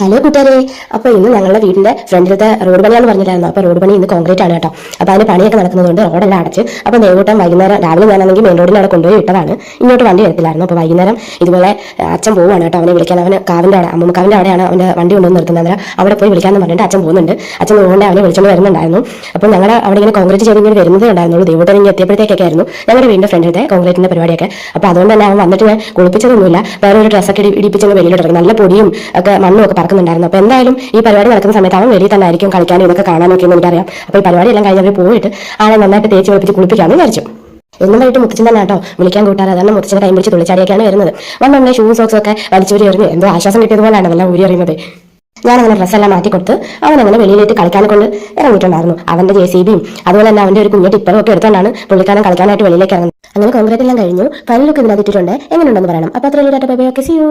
Hello കൂട്ടുകാരെ. അപ്പോൾ ഇന്ന് ഞങ്ങളുടെ വീടിന്റെ ഫ്രണ്ടിലത്തെ റോഡ് പണിയാന്ന് പറഞ്ഞില്ലായിരുന്നു? അപ്പോൾ റോഡ് പണി ഇന്ന് കോൺക്രീറ്റ് ആണ് കേട്ടോ. അപ്പോൾ അതിന് പണിയൊക്കെ നടക്കുന്നതുകൊണ്ട് റോഡെല്ലാം അടച്ച് അപ്പോൾ ദേവൂട്ടം വൈകുന്നേരം രാവിലെ ഞാനാണെങ്കിൽ മെയിൻ റോഡിൽ അവിടെ കൊണ്ടുപോയി ഇട്ടതാണ്. ഇങ്ങോട്ട് വണ്ടി വരത്തില്ലായിരുന്നു. അപ്പോൾ വൈകുന്നേരം ഇതുപോലെ അച്ഛൻ പോവുകയാണ് കേട്ടോ. അവനെ വിളിക്കാൻ അവന് കാവിന്റെ അവിടെ അമ്മക്കാവിന്റെ അവിടെയാണ് അവന്റെ വണ്ടി കൊണ്ടുവന്ന് നിർത്തുന്നത്. അവിടെ പോയി വിളിക്കാൻ പറഞ്ഞിട്ട് അച്ഛൻ പോകുന്നുണ്ട്. അച്ഛൻ പോകുന്നുണ്ട് അവനെ വിളിച്ചുകൊണ്ട് വരുന്നുണ്ടായിരുന്നു. അപ്പോൾ ഞങ്ങൾ അവിടെ ഇങ്ങനെ കോൺക്രീറ്റ് ചെയ്ത് ഇങ്ങനെ വരുന്നതേ ഉണ്ടായിരുന്നുള്ളൂ. ദേവൂട്ടൻ ഇങ്ങനെ എത്തിയപ്പോഴത്തേക്കൊക്കെ ആയിരുന്നു ഞങ്ങളുടെ വീടിന്റെ ഫ്രണ്ടിലത്തെ കോൺക്രീറ്റിന്റെ പരിപാടിയൊക്കെ. അപ്പോൾ അതുകൊണ്ട് തന്നെ അവൻ വന്നിട്ട് ഞാൻ കുളിപ്പിച്ചതൊന്നുമില്ല. വേറെ ഒരു ഡ്രസ്സൊക്കെ ഇടി ഇടിപ്പിച്ചങ്ങ് വെളിയിലിട്ടിറങ്ങി നല്ല പൊടിയും ഒക്കെ മണ്ണും ഒക്കെ പറക്കുന്നുണ്ടായിരുന്നു അപ്പോൾ എന്തായാലും ഈ പരിപാടി നടക്കുന്ന സമയത്ത് അവൻ വെളിയിൽ തന്നെ ആയിരിക്കും കളിക്കാനും ഇതൊക്കെ കാണാനൊക്കെ എന്ന് എനിക്കറിയാം. അപ്പോൾ ഈ പരിപാടി എല്ലാം കഴിഞ്ഞ് അവർ പോയിട്ട് ആളെ നന്നായിട്ട് തേച്ച് വെളുപ്പിച്ച് കുളിപ്പിക്കാമെന്ന് വിചാരിച്ചു. എന്നും വൈകിട്ട് മുത്തച്ഛൻ തന്നെ കേട്ടോ വിളിക്കാൻ കൂട്ടാറ്. അതാണ് മുത്തച്ഛൻ കൈ പിടിച്ച് തുള്ളിച്ചാടിയൊക്കെയാണ് വരുന്നത്. വന്നുണ്ടെ ഷൂ സോക്സ് ഒക്കെ വലിച്ചൂരി എറിഞ്ഞ് എന്തോ ആശ്വാസം കിട്ടിയതുപോലെയാണ് എല്ലാം ഊരി എറിയുന്നത്. ഞാനങ്ങനെ ഡ്രസ്സെല്ലാം മാറ്റി കൊടുത്ത് അവൻ അങ്ങനെ വെളിയിലേക്ക് കളിക്കാൻ കൊണ്ട് ഇറങ്ങിയിട്ടുണ്ടായിരുന്നു. അവന്റെ ജെ സി ബിയും അതുപോലെ തന്നെ അവന്റെ ഒരു കുഞ്ഞു ടിപ്പറും ഒക്കെ എടുത്തോണ്ടാണ് പുള്ളിക്കാരൻ കളിക്കാനായിട്ട് വെളിയിലേക്ക് ഇറങ്ങുന്നത്. അങ്ങനെ കോൺഗ്രസ് എല്ലാം കഴിഞ്ഞു. ഫൈനലൊക്കെ ഇതിനകത്ത് ഇട്ടിട്ടുണ്ട്. എങ്ങനെയുണ്ടെന്ന് പറയണം. അപ്പോൾ അത്ര bye bye. Okay see you